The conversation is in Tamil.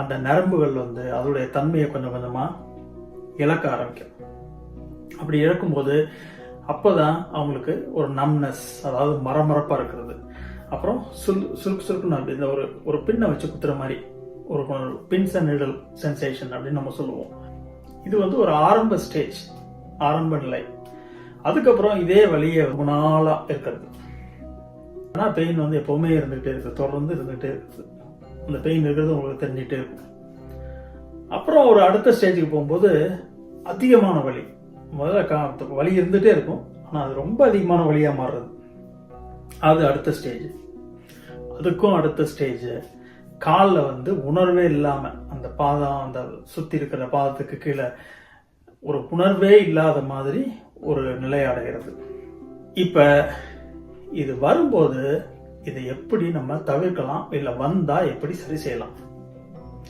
அந்த நரம்புகள் வந்து அதோடைய தன்மையை கொஞ்சம் கொஞ்சமா இழக்க ஆரம்பிக்கும். அப்படி இழக்கும்போது அப்போதான் அவங்களுக்கு ஒரு நம்னஸ் அதாவது மரமரப்பா இருக்கிறது. அப்புறம் சுல் சுருக்கு சுருக்குன்னு அப்படி இந்த ஒரு ஒரு பின்னை வச்சு குத்துற மாதிரி ஒரு பின்ஸ் அண்ட் நிடல் சென்சேஷன் அப்படின்னு நம்ம சொல்லுவோம். இது வந்து ஒரு ஆரம்ப ஸ்டேஜ் ஆரம்ப நிலை. அதுக்கப்புறம் இதே வழியை ரொம்ப நாளாக இருக்கிறது. ஆனால் பெயின் வந்து எப்போவுமே இருந்துகிட்டே இருக்குது தொடர்ந்து இருந்துகிட்டே இருக்குது அந்த பெயின் இருக்கிறது உங்களுக்கு தெரிஞ்சிகிட்டே இருக்கும். அப்புறம் ஒரு அடுத்த ஸ்டேஜுக்கு போகும்போது அதிகமான வலி. முதல்ல கா- வலி இருந்துகிட்டே இருக்கும். ஆனால் அது ரொம்ப அதிகமான வழியாக மாறுறது. அது அடுத்த ஸ்டேஜ் அதுக்கும் அடுத்த ஸ்டேஜ் காலில் வந்து உணர்வே இல்லாமல் அந்த பாதம் அந்த சுற்றி இருக்கிற பாதத்துக்கு கீழே ஒரு உணர்வே இல்லாத மாதிரி ஒரு நிலை அடைகிறது. இப்போ இது வரும்போது இதை எப்படி நம்ம தவிர்க்கலாம் இல்லை வந்தால் எப்படி சரி செய்யலாம்?